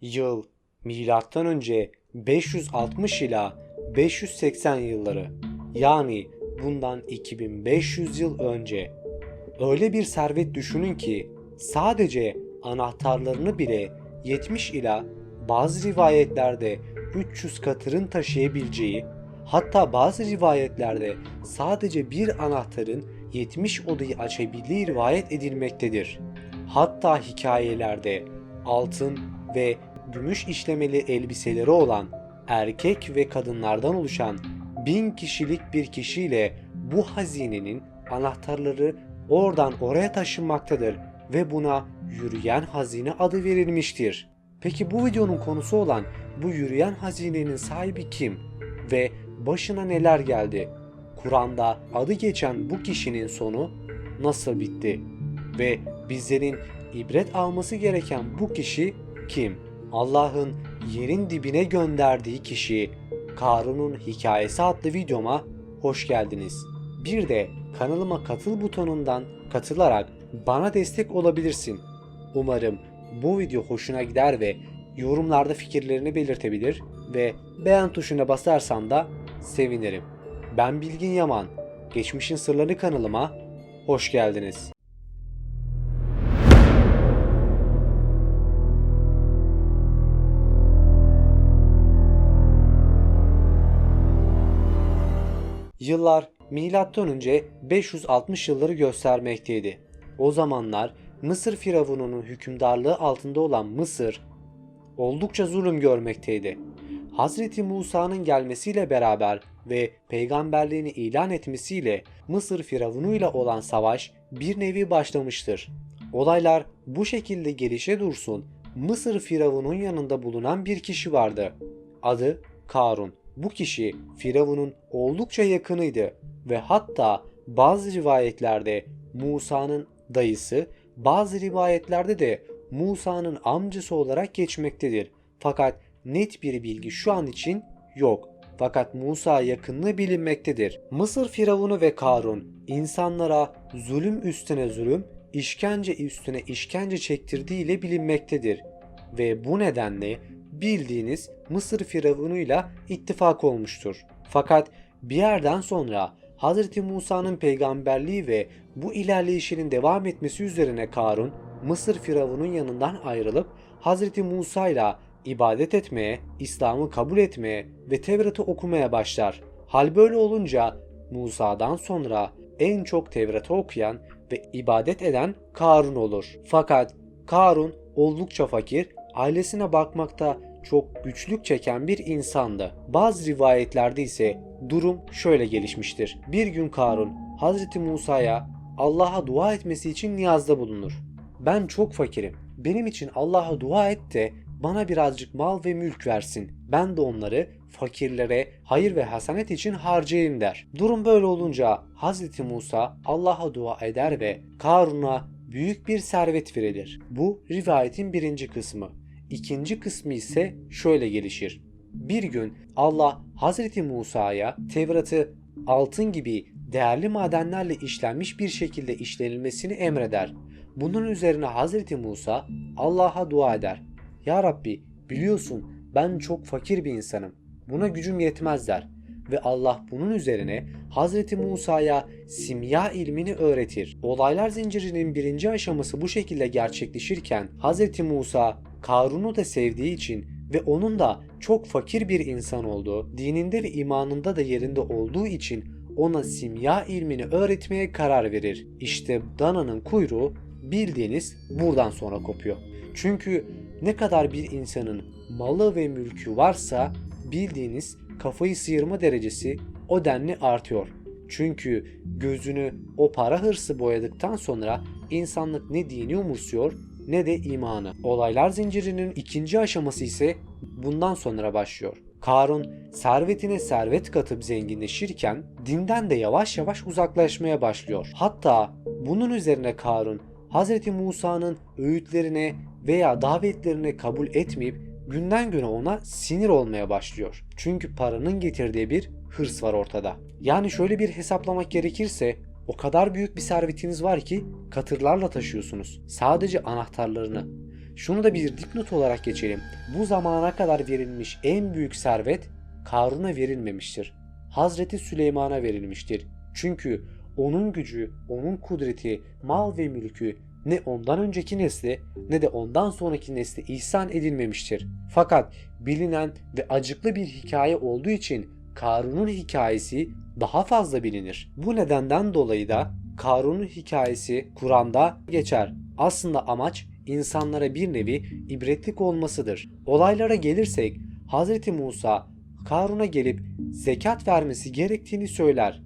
Yıl milattan önce 560 ila 580 yılları. Yani bundan 2500 yıl önce. Öyle bir servet düşünün ki sadece anahtarlarını bile 70 ila bazı rivayetlerde 300 katırın taşıyabileceği, hatta bazı rivayetlerde sadece bir anahtarın 70 odayı açabildiği rivayet edilmektedir. Hatta hikayelerde altın ve gümüş işlemeli elbiseleri olan erkek ve kadınlardan oluşan bin kişilik bir kişiyle bu hazinenin anahtarları oradan oraya taşınmaktadır ve buna yürüyen hazine adı verilmiştir. Peki bu videonun konusu olan bu yürüyen hazinenin sahibi kim ve başına neler geldi? Kur'an'da adı geçen bu kişinin sonu nasıl bitti? Ve bizlerin ibret alması gereken bu kişi kim? Allah'ın yerin dibine gönderdiği kişi Karun'un hikayesi adlı videoma hoş geldiniz. Bir de kanalıma katıl butonundan katılarak bana destek olabilirsin. Umarım bu video hoşuna gider ve yorumlarda fikirlerini belirtebilir ve beğen tuşuna basarsan da sevinirim. Ben Bilgin Yaman. Geçmişin Sırları kanalıma hoş geldiniz. Yıllar önce 560 yılları göstermekteydi. O zamanlar Mısır firavununun hükümdarlığı altında olan Mısır oldukça zulüm görmekteydi. Hazreti Musa'nın gelmesiyle beraber ve peygamberliğini ilan etmesiyle Mısır firavunuyla olan savaş bir nevi başlamıştır. Olaylar bu şekilde gelişe dursun Mısır firavunun yanında bulunan bir kişi vardı. Adı Karun. Bu kişi Firavun'un oldukça yakınıydı ve hatta bazı rivayetlerde Musa'nın dayısı, bazı rivayetlerde de Musa'nın amcası olarak geçmektedir. Fakat net bir bilgi şu an için yok. Fakat Musa yakınlığı bilinmektedir. Mısır Firavunu ve Karun insanlara zulüm üstüne zulüm, işkence üstüne işkence çektirdiği ile bilinmektedir. Ve bu nedenle bildiğiniz Mısır firavunuyla ittifak olmuştur. Fakat bir yerden sonra Hz. Musa'nın peygamberliği ve bu ilerleyişinin devam etmesi üzerine Karun Mısır firavunun yanından ayrılıp Hz. Musa ile ibadet etmeye, İslam'ı kabul etmeye ve Tevrat'ı okumaya başlar. Hal böyle olunca Musa'dan sonra en çok Tevrat'ı okuyan ve ibadet eden Karun olur. Fakat Karun oldukça fakir, ailesine bakmakta çok güçlük çeken bir insandı. Bazı rivayetlerde ise durum şöyle gelişmiştir. Bir gün Karun Hazreti Musa'ya Allah'a dua etmesi için niyazda bulunur. Ben çok fakirim. Benim için Allah'a dua et de bana birazcık mal ve mülk versin. Ben de onları fakirlere hayır ve hasanet için harcayayım der. Durum böyle olunca Hazreti Musa Allah'a dua eder ve Karun'a büyük bir servet verilir. Bu rivayetin birinci kısmı. İkinci kısmı ise şöyle gelişir. Bir gün Allah Hazreti Musa'ya Tevrat'ı altın gibi değerli madenlerle işlenmiş bir şekilde işlenilmesini emreder. Bunun üzerine Hazreti Musa Allah'a dua eder. Ya Rabbi biliyorsun ben çok fakir bir insanım. Buna gücüm yetmez der. Ve Allah bunun üzerine Hazreti Musa'ya simya ilmini öğretir. Olaylar zincirinin birinci aşaması bu şekilde gerçekleşirken Hazreti Musa Karun'u da sevdiği için ve onun da çok fakir bir insan olduğu, dininde ve imanında da yerinde olduğu için ona simya ilmini öğretmeye karar verir. İşte dananın kuyruğu bildiğiniz buradan sonra kopuyor. Çünkü ne kadar bir insanın malı ve mülkü varsa bildiğiniz kafayı sıyırma derecesi o denli artıyor. Çünkü gözünü o para hırsı boyadıktan sonra insanlık ne dini umursuyor ne de imanı. Olaylar zincirinin ikinci aşaması ise bundan sonra başlıyor. Karun servetine servet katıp zenginleşirken dinden de yavaş yavaş uzaklaşmaya başlıyor. Hatta bunun üzerine Karun Hz. Musa'nın öğütlerine veya davetlerine kabul etmeyip günden güne ona sinir olmaya başlıyor. Çünkü paranın getirdiği bir hırs var ortada. Yani şöyle bir hesaplamak gerekirse o kadar büyük bir servetiniz var ki katırlarla taşıyorsunuz. Sadece anahtarlarını. şunu da bir dipnot olarak geçelim. Bu zamana kadar verilmiş en büyük servet Karun'a verilmemiştir. Hazreti Süleyman'a verilmiştir. Çünkü onun gücü, onun kudreti, mal ve mülkü ne ondan önceki nesli ne de ondan sonraki nesli ihsan edilmemiştir. Fakat bilinen ve acıklı bir hikaye olduğu için Karun'un hikayesi daha fazla bilinir. Bu nedenden dolayı da Karun'un hikayesi Kur'an'da geçer. Aslında amaç insanlara bir nevi ibretlik olmasıdır. Olaylara gelirsek Hz. Musa Karun'a gelip zekat vermesi gerektiğini söyler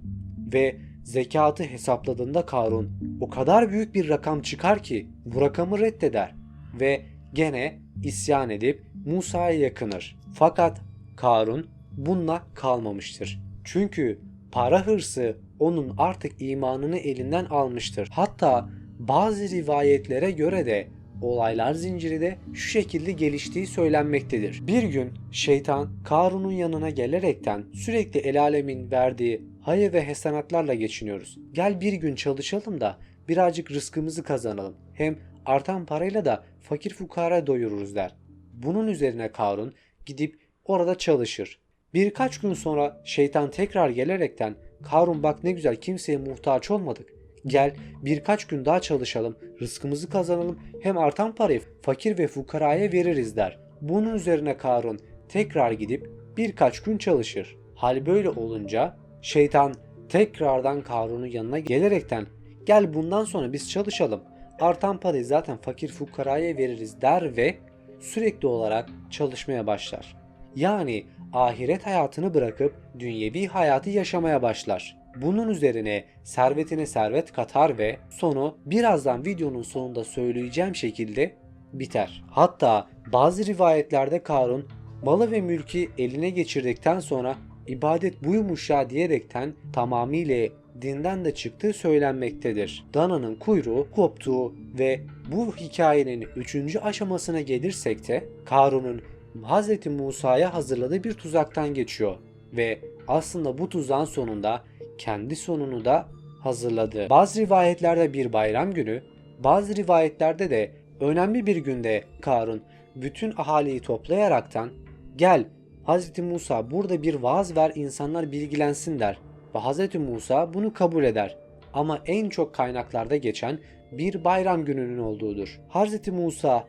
ve zekatı hesapladığında Karun o kadar büyük bir rakam çıkar ki bu rakamı reddeder ve gene isyan edip Musa'ya yakınır. Fakat Karun bununla kalmamıştır. Çünkü para hırsı onun artık imanını elinden almıştır. Hatta bazı rivayetlere göre de olaylar zinciri de şu şekilde geliştiği söylenmektedir. Bir gün şeytan Karun'un yanına gelerekten sürekli el alemin verdiği hayır ve hesenatlarla geçiniyoruz. Gel bir gün çalışalım da birazcık rızkımızı kazanalım. Hem artan parayla da fakir fukara doyururuz der. Bunun üzerine Karun gidip orada çalışır. Birkaç gün sonra şeytan tekrar gelerekten Karun bak ne güzel kimseye muhtaç olmadık. Gel birkaç gün daha çalışalım, rızkımızı kazanalım hem artan parayı fakir ve fukaraya veririz der. Bunun üzerine Karun tekrar gidip birkaç gün çalışır. Hal böyle olunca şeytan tekrardan Karun'un yanına gelerekten gel bundan sonra biz çalışalım. Artan parayı zaten fakir fukaraya veririz der ve sürekli olarak çalışmaya başlar. Yani ahiret hayatını bırakıp dünyevi hayatı yaşamaya başlar. Bunun üzerine servetine servet katar ve sonu birazdan videonun sonunda söyleyeceğim şekilde biter. Hatta bazı rivayetlerde Karun malı ve mülkü eline geçirdikten sonra ibadet buymuş ya diyerekten tamamıyla dinden de çıktığı söylenmektedir. Dana'nın kuyruğu koptuğu ve bu hikayenin üçüncü aşamasına gelirsek de Karun'un Hz. Musa'ya hazırladığı bir tuzaktan geçiyor ve aslında bu tuzağın sonunda kendi sonunu da hazırladı. Bazı rivayetlerde bir bayram günü, bazı rivayetlerde de önemli bir günde Karun bütün ahaliyi toplayaraktan gel Hz. Musa burada bir vaaz ver insanlar bilgilensin der ve Hz. Musa bunu kabul eder. Ama en çok kaynaklarda geçen bir bayram gününün olduğudur. Hz. Musa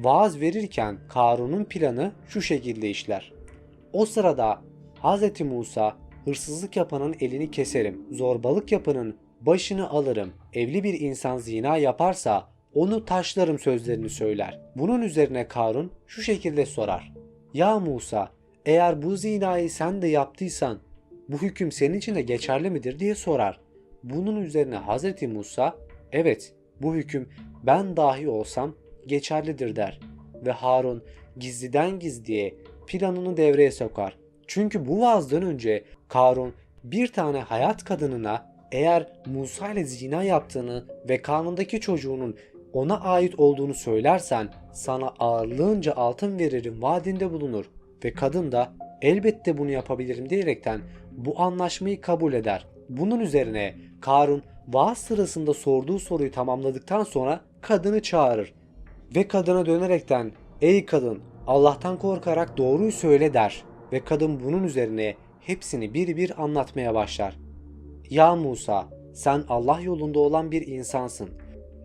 vaaz verirken Karun'un planı şu şekilde işler. O sırada Hz. Musa hırsızlık yapanın elini keserim, zorbalık yapanın başını alırım, evli bir insan zina yaparsa onu taşlarım sözlerini söyler. Bunun üzerine Karun şu şekilde sorar. Ya Musa eğer bu zinayı sen de yaptıysan bu hüküm senin için de geçerli midir diye sorar. Bunun üzerine Hz. Musa evet bu hüküm ben dahi olsam geçerlidir der ve Harun gizliden gizliye planını devreye sokar. Çünkü bu vaazdan önce Karun bir tane hayat kadınına eğer Musa ile zina yaptığını ve karnındaki çocuğunun ona ait olduğunu söylersen sana ağırlığınca altın veririm vaadinde bulunur ve kadın da elbette bunu yapabilirim diyerekten bu anlaşmayı kabul eder. Bunun üzerine Karun vaaz sırasında sorduğu soruyu tamamladıktan sonra kadını çağırır ve kadına dönerekten ey kadın Allah'tan korkarak doğruyu söyle der ve kadın bunun üzerine hepsini bir bir anlatmaya başlar. Ya Musa sen Allah yolunda olan bir insansın.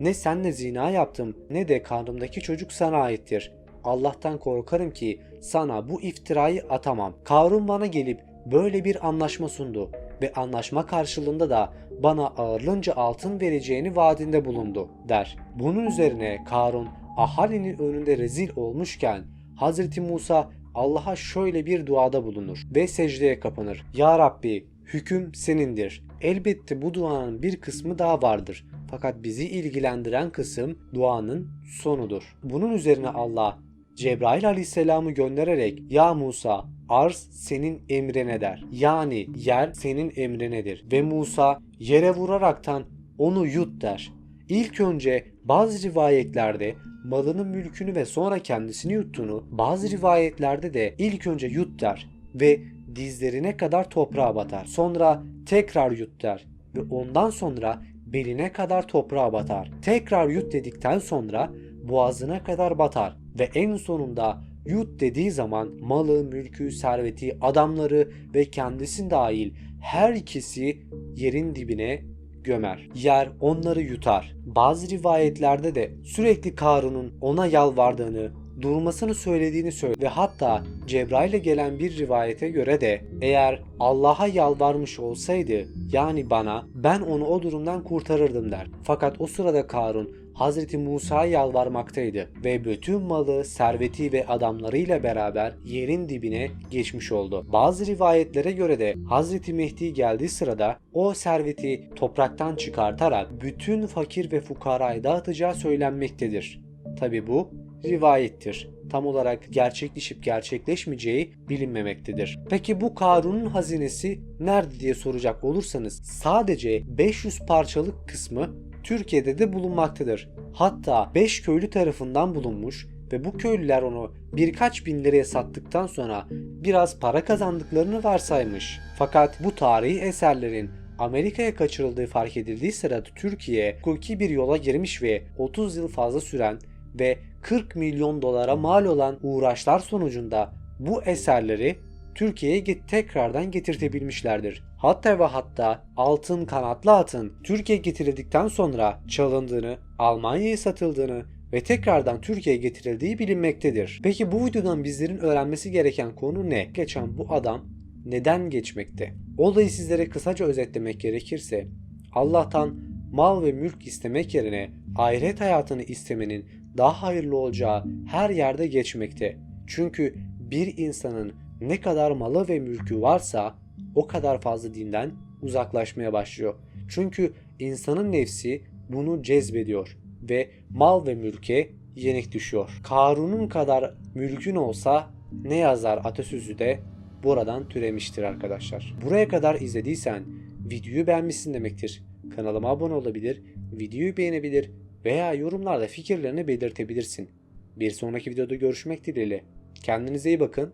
Ne senle zina yaptım ne de karnımdaki çocuk sana aittir. Allah'tan korkarım ki sana bu iftirayı atamam. Karun bana gelip böyle bir anlaşma sundu ve anlaşma karşılığında da bana ağırlınca altın vereceğini vaadinde bulundu der. Bunun üzerine Karun ahalinin önünde rezil olmuşken Hazreti Musa Allah'a şöyle bir duada bulunur ve secdeye kapanır. Ya Rabbi hüküm senindir. Elbette bu duanın bir kısmı daha vardır. Fakat bizi ilgilendiren kısım duanın sonudur. Bunun üzerine Allah Cebrail aleyhisselamı göndererek ya Musa arz senin emrine der. Yani yer senin emrinedir. Ve Musa yere vuraraktan onu yut der. İlk önce bazı rivayetlerde malının mülkünü ve sonra kendisini yuttuğunu, bazı rivayetlerde de ilk önce yut der ve dizlerine kadar toprağa batar. Sonra tekrar yut der ve ondan sonra beline kadar toprağa batar. Tekrar yut dedikten sonra boğazına kadar batar ve en sonunda yut dediği zaman malı, mülkü, serveti, adamları ve kendisi dahil her ikisi yerin dibine gömer. Yer onları yutar. Bazı rivayetlerde de sürekli Karun'un ona yalvardığını, durmasını söylediğini söylüyor ve hatta Cebrail'e gelen bir rivayete göre de eğer Allah'a yalvarmış olsaydı yani bana ben onu o durumdan kurtarırdım der. Fakat o sırada Karun Hazreti Musa'ya yalvarmaktaydı ve bütün malı, serveti ve adamlarıyla beraber yerin dibine geçmiş oldu. Bazı rivayetlere göre de Hazreti Mehdi geldiği sırada o serveti topraktan çıkartarak bütün fakir ve fukaraya dağıtacağı söylenmektedir. Tabi bu rivayettir. Tam olarak gerçekleşip gerçekleşmeyeceği bilinmemektedir. Peki bu Karun'un hazinesi nerede diye soracak olursanız sadece 500 parçalık kısmı Türkiye'de de bulunmaktadır. Hatta 5 köylü tarafından bulunmuş ve bu köylüler onu birkaç bin liraya sattıktan sonra biraz para kazandıklarını varsaymış. Fakat bu tarihi eserlerin Amerika'ya kaçırıldığı fark edildiği sırada Türkiye hukuki bir yola girmiş ve 30 yıl fazla süren ve 40 milyon dolara mal olan uğraşlar sonucunda bu eserleri Türkiye'ye get- tekrardan getirtebilmişlerdir. Hatta ve hatta altın kanatlı atın Türkiye'ye getirildikten sonra çalındığını, Almanya'ya satıldığını ve tekrardan Türkiye'ye getirildiği bilinmektedir. Peki bu videodan bizlerin öğrenmesi gereken konu ne? Geçen bu adam neden geçmekte? Olayı sizlere kısaca özetlemek gerekirse Allah'tan mal ve mülk istemek yerine ahiret hayatını istemenin daha hayırlı olacağı her yerde geçmekte. Çünkü bir insanın ne kadar malı ve mülkü varsa o kadar fazla dinden uzaklaşmaya başlıyor. Çünkü insanın nefsi bunu cezbediyor ve mal ve mülke yenik düşüyor. Karun'un kadar mülkün olsa ne yazar atasözü de buradan türemiştir arkadaşlar. Buraya kadar izlediysen videoyu beğenmişsin demektir. Kanalıma abone olabilir, videoyu beğenebilir veya yorumlarda fikirlerini belirtebilirsin. Bir sonraki videoda görüşmek dileğiyle. Kendinize iyi bakın.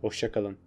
Hoşçakalın.